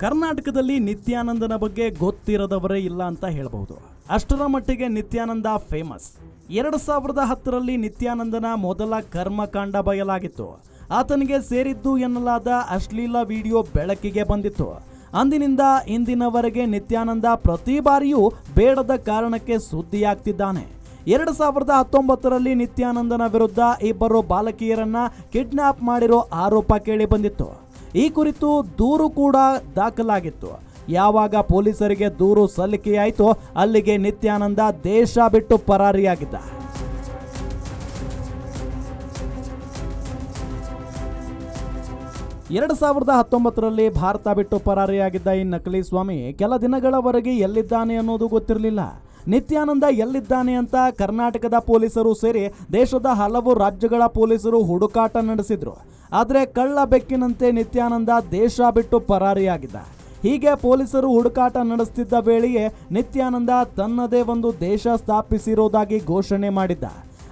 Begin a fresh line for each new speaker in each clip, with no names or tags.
ಕರ್ನಾಟಕದಲ್ಲಿ ನಿತ್ಯಾನಂದನ ಬಗ್ಗೆ ಗೊತ್ತಿರದವರೇ ಇಲ್ಲ ಅಂತ ಹೇಳಬಹುದು. ಅಷ್ಟರ ಮಟ್ಟಿಗೆ ನಿತ್ಯಾನಂದ ಫೇಮಸ್ ಎರಡು ಸಾವಿರದ ಹತ್ತರಲ್ಲಿ ನಿತ್ಯಾನಂದನ ಮೊದಲ ಕರ್ಮಕಾಂಡ ಬಯಲಾಗಿತ್ತು. ಆತನಿಗೆ ಸೇರಿದ್ದು ಎನ್ನಲಾದ ಅಶ್ಲೀಲ ವಿಡಿಯೋ ಬೆಳಕಿಗೆ ಬಂದಿತ್ತು. ಅಂದಿನಿಂದ ಇಂದಿನವರೆಗೆ ನಿತ್ಯಾನಂದ ಪ್ರತಿ ಬಾರಿಯೂ ಬೇಡದ ಕಾರಣಕ್ಕೆ ಸುದ್ದಿಯಾಗ್ತಿದ್ದಾನೆ. ಎರಡು ಸಾವಿರದ ಹತ್ತೊಂಬತ್ತರಲ್ಲಿ ನಿತ್ಯಾನಂದನ ವಿರುದ್ಧ ಇಬ್ಬರು ಬಾಲಕಿಯರನ್ನ ಕಿಡ್ನಾಪ್ ಮಾಡಿರೋ ಆರೋಪ ಕೇಳಿ ಬಂದಿತ್ತು. ಈ ಕುರಿತು ದೂರು ಕೂಡ ದಾಖಲಾಗಿತ್ತು. ಯಾವಾಗ ಪೊಲೀಸರಿಗೆ ದೂರು ಸಲ್ಲಿಕೆಯಾಯಿತೋ ಅಲ್ಲಿಗೆ ನಿತ್ಯಾನಂದ ದೇಶ ಬಿಟ್ಟು ಪರಾರಿಯಾಗಿದ್ದ. ಎರಡು ಸಾವಿರದ ಹತ್ತೊಂಬತ್ತರಲ್ಲಿ ಭಾರತ ಬಿಟ್ಟು ಪರಾರಿಯಾಗಿದ್ದ ಈ ನಕಲಿ ಸ್ವಾಮಿ ಕೆಲ ದಿನಗಳವರೆಗೆ ಎಲ್ಲಿದ್ದಾನೆ ಅನ್ನೋದು ಗೊತ್ತಿರಲಿಲ್ಲ. ನಿತ್ಯಾನಂದ ಎಲ್ಲಿದ್ದಾನೆ ಅಂತ ಕರ್ನಾಟಕದ ಪೊಲೀಸರು ಸೇರಿ ದೇಶದ ಹಲವು ರಾಜ್ಯಗಳ ಪೊಲೀಸರು ಹುಡುಕಾಟ ನಡೆಸಿದ್ರು. ಆದರೆ ಕಳ್ಳ ಬೆಕ್ಕಿನಂತೆ ನಿತ್ಯಾನಂದ ದೇಶ ಬಿಟ್ಟು ಪರಾರಿಯಾಗಿದ್ದ. ಹೀಗೆ ಪೊಲೀಸರು ಹುಡುಕಾಟ ನಡೆಸ್ತಿದ್ದ ವೇಳೆಯೇ ನಿತ್ಯಾನಂದ ತನ್ನದೇ ಒಂದು ದೇಶ ಸ್ಥಾಪಿಸಿರೋದಾಗಿ ಘೋಷಣೆ ಮಾಡಿದ್ದ.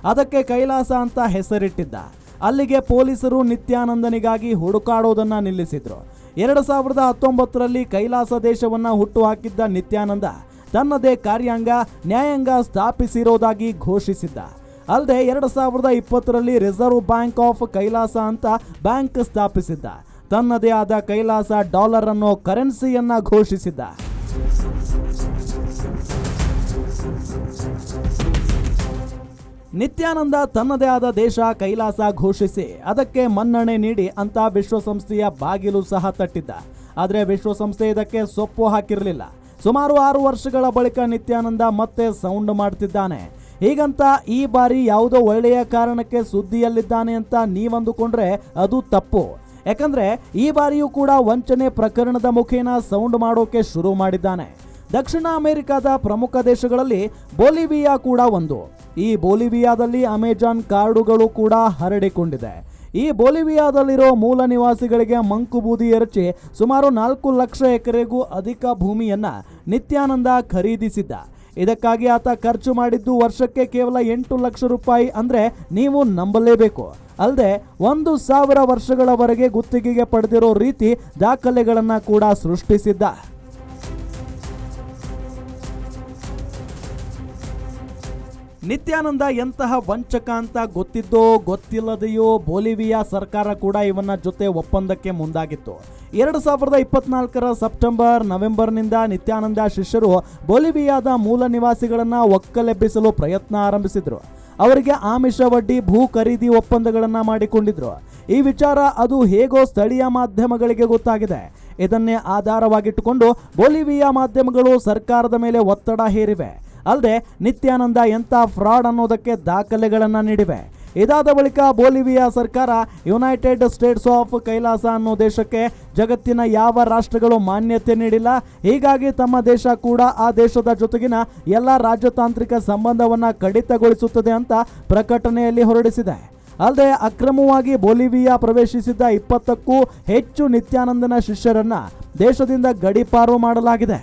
ಅದಕ್ಕೆ ಕೈಲಾಸ ಅಂತ ಹೆಸರಿಟ್ಟಿದ್ದ. ಅಲ್ಲಿಗೆ ಪೊಲೀಸರು ನಿತ್ಯಾನಂದನಿಗಾಗಿ ಹುಡುಕಾಡೋದನ್ನ ನಿಲ್ಲಿಸಿದ್ರು. ಎರಡು ಸಾವಿರದ ಹತ್ತೊಂಬತ್ತರಲ್ಲಿ ಕೈಲಾಸ ದೇಶವನ್ನು ಹುಟ್ಟು ಹಾಕಿದ್ದ ನಿತ್ಯಾನಂದ ತನ್ನದೇ ಕಾರ್ಯಾಂಗ, ನ್ಯಾಯಾಂಗ ಸ್ಥಾಪಿಸಿರೋದಾಗಿ ಘೋಷಿಸಿದ್ದ. ಅಲ್ಲದೆ ಎರಡು ಸಾವಿರದ ಇಪ್ಪತ್ತರಲ್ಲಿ ರಿಸರ್ವ್ ಬ್ಯಾಂಕ್ ಆಫ್ ಕೈಲಾಸ ಅಂತ ಬ್ಯಾಂಕ್ ಸ್ಥಾಪಿಸಿದ್ದ. ತನ್ನದೇ ಆದ ಕೈಲಾಸ ಡಾಲರ್ ಅನ್ನೋ ಕರೆನ್ಸಿಯನ್ನ ಘೋಷಿಸಿದ್ದ. ನಿತ್ಯಾನಂದ ತನ್ನದೇ ಆದ ದೇಶ ಕೈಲಾಸ ಘೋಷಿಸಿ ಅದಕ್ಕೆ ಮನ್ನಣೆ ನೀಡಿ ಅಂತ ವಿಶ್ವಸಂಸ್ಥೆಯ ಬಾಗಿಲು ಸಹ ತಟ್ಟಿದ್ದ. ಆದರೆ ವಿಶ್ವಸಂಸ್ಥೆ ಇದಕ್ಕೆ ಸೊಪ್ಪು ಹಾಕಿರಲಿಲ್ಲ. ಸುಮಾರು ಆರು ವರ್ಷಗಳ ಬಳಿಕ ನಿತ್ಯಾನಂದ ಮತ್ತೆ ಸೌಂಡ್ ಮಾಡ್ತಿದ್ದಾನೆ. ಹೀಗಂತ ಈ ಬಾರಿ ಯಾವುದೋ ಒಳ್ಳೆಯ ಕಾರಣಕ್ಕೆ ಸುದ್ದಿಯಲ್ಲಿದ್ದಾನೆ ಅಂತ ನೀವಂದುಕೊಂಡ್ರೆ ಅದು ತಪ್ಪು. ಯಾಕಂದ್ರೆ ಈ ಬಾರಿಯೂ ಕೂಡ ವಂಚನೆ ಪ್ರಕರಣದ ಮುಖೇನ ಸೌಂಡ್ ಮಾಡೋಕೆ ಶುರು ಮಾಡಿದ್ದಾನೆ. ದಕ್ಷಿಣ ಅಮೆರಿಕದ ಪ್ರಮುಖ ದೇಶಗಳಲ್ಲಿ ಬೊಲಿವಿಯಾ ಕೂಡ ಒಂದು. ಈ ಬೊಲಿವಿಯಾದಲ್ಲಿ ಅಮೆಜಾನ್ ಕಾರ್ಡುಗಳು ಕೂಡ ಹರಡಿಕೊಂಡಿದೆ. ಈ ಬೊಲಿವಿಯಾದಲ್ಲಿರೋ ಮೂಲ ನಿವಾಸಿಗಳಿಗೆ ಮಂಕು ಬೂದಿ ಎರಚಿ ಸುಮಾರು ನಾಲ್ಕು ಲಕ್ಷ ಎಕರೆಗೂ ಅಧಿಕ ಭೂಮಿಯನ್ನ ನಿತ್ಯಾನಂದ ಖರೀದಿಸಿದ್ದ. ಇದಕ್ಕಾಗಿ ಆತ ಖರ್ಚು ಮಾಡಿದ್ದು ವರ್ಷಕ್ಕೆ ಕೇವಲ ಎಂಟು ಲಕ್ಷ ರೂಪಾಯಿ ಅಂದ್ರೆ ನೀವು ನಂಬಲೇಬೇಕು. ಅಲ್ಲದೆ ಒಂದು ಸಾವಿರ ವರ್ಷಗಳವರೆಗೆ ಗುತ್ತಿಗೆಗೆ ಪಡೆದಿರೋ ರೀತಿ ದಾಖಲೆಗಳನ್ನು ಕೂಡ ಸೃಷ್ಟಿಸಿದ್ದ. ನಿತ್ಯಾನಂದ ಎಂತಹ ವಂಚಕ ಅಂತ ಗೊತ್ತಿದ್ದೋ ಗೊತ್ತಿಲ್ಲದೆಯೋ ಬೊಲಿವಿಯಾ ಸರ್ಕಾರ ಕೂಡ ಇವನ ಜೊತೆ ಒಪ್ಪಂದಕ್ಕೆ ಮುಂದಾಗಿತ್ತು. ಎರಡು ಸಾವಿರದ ಇಪ್ಪತ್ನಾಲ್ಕರ ಸೆಪ್ಟೆಂಬರ್, ನವೆಂಬರ್ನಿಂದ ನಿತ್ಯಾನಂದ ಶಿಷ್ಯರು ಬೊಲಿವಿಯಾದ ಮೂಲ ನಿವಾಸಿಗಳನ್ನ ಒಕ್ಕಲೆಬ್ಬಿಸಲು ಪ್ರಯತ್ನ ಆರಂಭಿಸಿದರು. ಅವರಿಗೆ ಆಮಿಷ ವಡ್ಡಿ ಭೂ ಖರೀದಿ ಒಪ್ಪಂದಗಳನ್ನು ಮಾಡಿಕೊಂಡಿದ್ರು. ಈ ವಿಚಾರ ಅದು ಹೇಗೋ ಸ್ಥಳೀಯ ಮಾಧ್ಯಮಗಳಿಗೆ ಗೊತ್ತಾಗಿದೆ. ಇದನ್ನೇ ಆಧಾರವಾಗಿಟ್ಟುಕೊಂಡು ಬೊಲಿವಿಯಾ ಮಾಧ್ಯಮಗಳು ಸರ್ಕಾರದ ಮೇಲೆ ಒತ್ತಡ ಹೇರಿವೆ. ಅಲ್ಲದೆ ನಿತ್ಯಾನಂದ ಎಂಥ ಫ್ರಾಡ್ ಅನ್ನೋದಕ್ಕೆ ದಾಖಲೆಗಳನ್ನು ನೀಡಿವೆ. ಇದಾದ ಬಳಿಕ ಬೋಲಿವಿಯಾ ಸರ್ಕಾರ ಯುನೈಟೆಡ್ ಸ್ಟೇಟ್ಸ್ ಆಫ್ ಕೈಲಾಸ ಅನ್ನೋ ದೇಶಕ್ಕೆ ಜಗತ್ತಿನ ಯಾವ ರಾಷ್ಟ್ರಗಳು ಮಾನ್ಯತೆ ನೀಡಿಲ್ಲ, ಹೀಗಾಗಿ ತಮ್ಮ ದೇಶ ಕೂಡ ಆ ದೇಶದ ಜೊತೆಗಿನ ಎಲ್ಲ ರಾಜತಾಂತ್ರಿಕ ಸಂಬಂಧವನ್ನು ಕಡಿತಗೊಳಿಸುತ್ತದೆ ಅಂತ ಪ್ರಕಟಣೆಯಲ್ಲಿ ಹೊರಡಿಸಿದೆ. ಅಲ್ಲದೆ ಅಕ್ರಮವಾಗಿ ಬೊಲಿವಿಯಾ ಪ್ರವೇಶಿಸಿದ್ದ ಇಪ್ಪತ್ತಕ್ಕೂ ಹೆಚ್ಚು ನಿತ್ಯಾನಂದನ ಶಿಷ್ಯರನ್ನು ದೇಶದಿಂದ ಗಡೀಪಾರು ಮಾಡಲಾಗಿದೆ.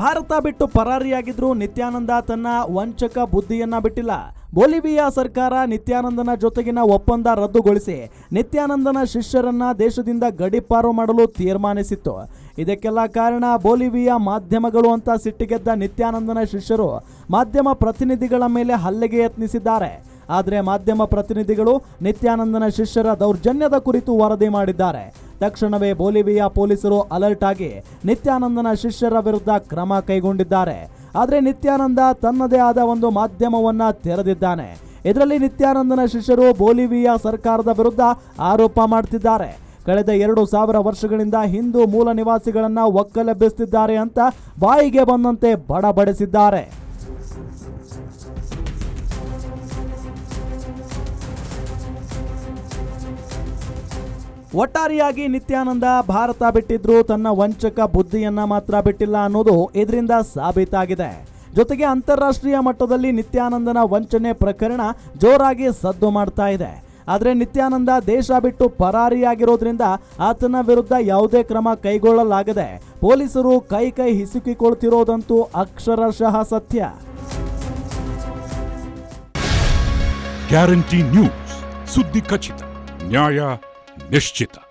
ಭಾರತ ಬಿಟ್ಟು ಪರಾರಿಯಾಗಿದ್ರು ನಿತ್ಯಾನಂದ ತನ್ನ ವಂಚಕ ಬುದ್ಧಿಯನ್ನ ಬಿಟ್ಟಿಲ್ಲ. ಬೊಲಿವಿಯಾ ಸರ್ಕಾರ ನಿತ್ಯಾನಂದನ ಜೊತೆಗಿನ ಒಪ್ಪಂದ ರದ್ದುಗೊಳಿಸಿ ನಿತ್ಯಾನಂದನ ಶಿಷ್ಯರನ್ನ ದೇಶದಿಂದ ಗಡಿಪಾರು ಮಾಡಲು ತೀರ್ಮಾನಿಸಿತ್ತು. ಇದಕ್ಕೆಲ್ಲ ಕಾರಣ ಬೊಲಿವಿಯಾ ಮಾಧ್ಯಮಗಳು ಅಂತ ಸಿಟ್ಟಿಗೆದ್ದ ನಿತ್ಯಾನಂದನ ಶಿಷ್ಯರು ಮಾಧ್ಯಮ ಪ್ರತಿನಿಧಿಗಳ ಮೇಲೆ ಹಲ್ಲೆಗೆ ಯತ್ನಿಸಿದ್ದಾರೆ. ಆದರೆ ಮಾಧ್ಯಮ ಪ್ರತಿನಿಧಿಗಳು ನಿತ್ಯಾನಂದನ ಶಿಷ್ಯರ ದೌರ್ಜನ್ಯದ ಕುರಿತು ವರದಿ ಮಾಡಿದ್ದಾರೆ. ತಕ್ಷಣವೇ ಬೋಲಿವಿಯಾ ಪೊಲೀಸರು ಅಲರ್ಟ್ ಆಗಿ ನಿತ್ಯಾನಂದನ ಶಿಷ್ಯರ ವಿರುದ್ಧ ಕ್ರಮ ಕೈಗೊಂಡಿದ್ದಾರೆ. ಆದರೆ ನಿತ್ಯಾನಂದ ತನ್ನದೇ ಆದ ಒಂದು ಮಾಧ್ಯಮವನ್ನ ತೆರೆದಿದ್ದಾನೆ. ಇದರಲ್ಲಿ ನಿತ್ಯಾನಂದನ ಶಿಷ್ಯರು ಬೋಲಿವಿಯಾ ಸರ್ಕಾರದ ವಿರುದ್ಧ ಆರೋಪ ಮಾಡ್ತಿದ್ದಾರೆ. ಕಳೆದ ಎರಡು ಸಾವಿರ ವರ್ಷಗಳಿಂದ ಹಿಂದೂ ಮೂಲ ನಿವಾಸಿಗಳನ್ನು ಒಕ್ಕಲೆಬ್ಬಿಸ್ತಿದ್ದಾರೆ ಅಂತ ಬಾಯಿಗೆ ಬಂದಂತೆ ಬಡಬಡಿಸಿದ್ದಾರೆ. ಒಟ್ಟಾರೆಯಾಗಿ ನಿತ್ಯಾನಂದ ಭಾರತ ಬಿಟ್ಟಿದ್ರು ತನ್ನ ವಂಚಕ ಬುದ್ಧಿಯನ್ನ ಮಾತ್ರ ಬಿಟ್ಟಿಲ್ಲ ಅನ್ನೋದು ಇದರಿಂದ ಸಾಬೀತಾಗಿದೆ. ಜೊತೆಗೆ ಅಂತಾರಾಷ್ಟ್ರೀಯ ಮಟ್ಟದಲ್ಲಿ ನಿತ್ಯಾನಂದನ ವಂಚನೆ ಪ್ರಕರಣ ಜೋರಾಗಿ ಸದ್ದು ಮಾಡ್ತಾ ಇದೆ. ಆದರೆ ನಿತ್ಯಾನಂದ ದೇಶ ಬಿಟ್ಟು ಪರಾರಿಯಾಗಿರೋದ್ರಿಂದ ಆತನ ವಿರುದ್ಧ ಯಾವುದೇ ಕ್ರಮ ಕೈಗೊಳ್ಳಲಾಗದೆ ಪೊಲೀಸರು ಕೈ ಕೈ ಹಿಸುಕಿಕೊಳ್ತಿರೋದಂತೂ ಅಕ್ಷರಶಃ ಸತ್ಯ.
ಗ್ಯಾರಂಟಿ ನ್ಯೂಸ್ ಸುದ್ದಿ ಖಚಿತ ನ್ಯಾಯ Meshtita.